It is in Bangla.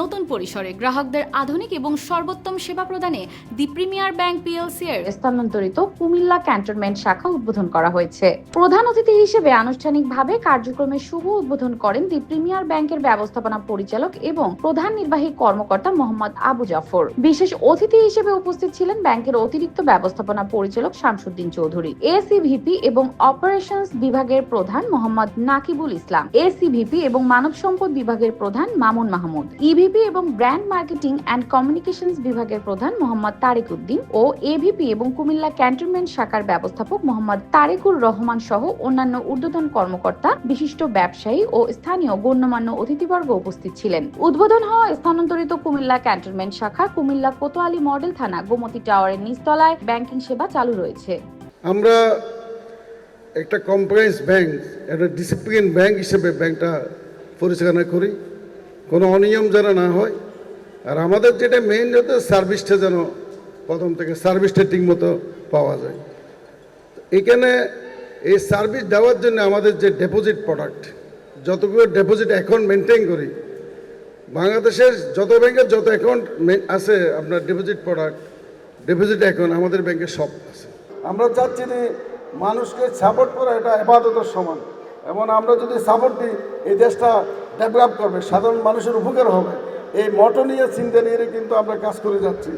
নতুন পরিসরে গ্রাহকদের আধুনিক এবং সর্বোত্তম সেবা প্রদানে দি প্রিমিয়ার ব্যাংক পিএলসি এর স্থানান্তরিত কুমিল্লা ক্যান্টনমেন্ট শাখা উদ্বোধন করা হয়েছে। প্রধান অতিথি হিসেবে আনুষ্ঠানিকভাবে কার্যক্রমের শুভ উদ্বোধন করেন দি প্রিমিয়ার ব্যাংকের ব্যবস্থাপনা পরিচালক এবং প্রধান নির্বাহী কর্মকর্তা মোহাম্মদ আবু জাফর। বিশেষ অতিথি হিসেবে উপস্থিত ছিলেন ব্যাংকের অতিরিক্ত ব্যবস্থাপনা পরিচালক শামসুদ্দিন চৌধুরী, এসিভিপি এবং অপারেশনস বিভাগের প্রধান মোহাম্মদ নাকিবুল ইসলাম, এসিভিপি এবং মানব সম্পদ বিভাগের প্রধান মামুন মাহমুদ ইভিপি এবং ব্র্যান্ড মার্কেটিং অ্যান্ড কমিউনিকেশনস বিভাগের প্রধান মোহাম্মদ তারেক উদ্দিন ও এভিপি এবং কুমিল্লা ক্যান্টনমেন্ট শাখার ব্যবস্থাপক মোহাম্মদ তারেকুর রহমান সহ অন্যান্য ঊর্ধ্বতন কর্মকর্তা, বিশিষ্ট ব্যবসায়ী ও স্থানীয় গণ্যমান্য অতিথিবর্গ উপস্থিত ছিলেন। উদ্বোধন হওয়া স্থানান্তরিত কুমিল্লা ক্যান্টনমেন্ট শাখা কুমিল্লা কোতোয়ালি মডেল থানা গোমতী টাওয়ারের নিচতলায় ব্যাংকিং সেবা চালু রয়েছে। আমরা একটা কম্প্রাইজ ব্যাংক একটা ডিসিপ্লিন ব্যাংক হিসেবে ব্যাংকটা পরিচালনা করি। কোনো অনিয়ম যেন না হয়। আর আমাদের যেটা মেইন যাতে সার্ভিসটা যেন প্রথম থেকে সার্ভিসটা ঠিকমতো পাওয়া যায়। এখানে এই সার্ভিস দেওয়ার জন্য আমাদের যে ডেপোজিট প্রোডাক্ট যতগুলো ডেপোজিট অ্যাকাউন্ট মেনটেন করি, বাংলাদেশের যত ব্যাংকের যত অ্যাকাউন্ট আছে আপনার ডিপোজিট প্রোডাক্ট ডিপোজিট অ্যাকাউন্ট আমাদের ব্যাংকে সব আছে। আমরা চাচ্ছি যে মানুষকে সাপোর্ট করা এটা আপাততের সমান। এবং আমরা যদি সাপোর্ট দিই, এই দেশটা ডেভেলপ করবে, সাধারণ মানুষের উপকার হবে। এই মটো নিয়ে চিন্তা নিয়ে কিন্তু আমরা কাজ করে যাচ্ছি।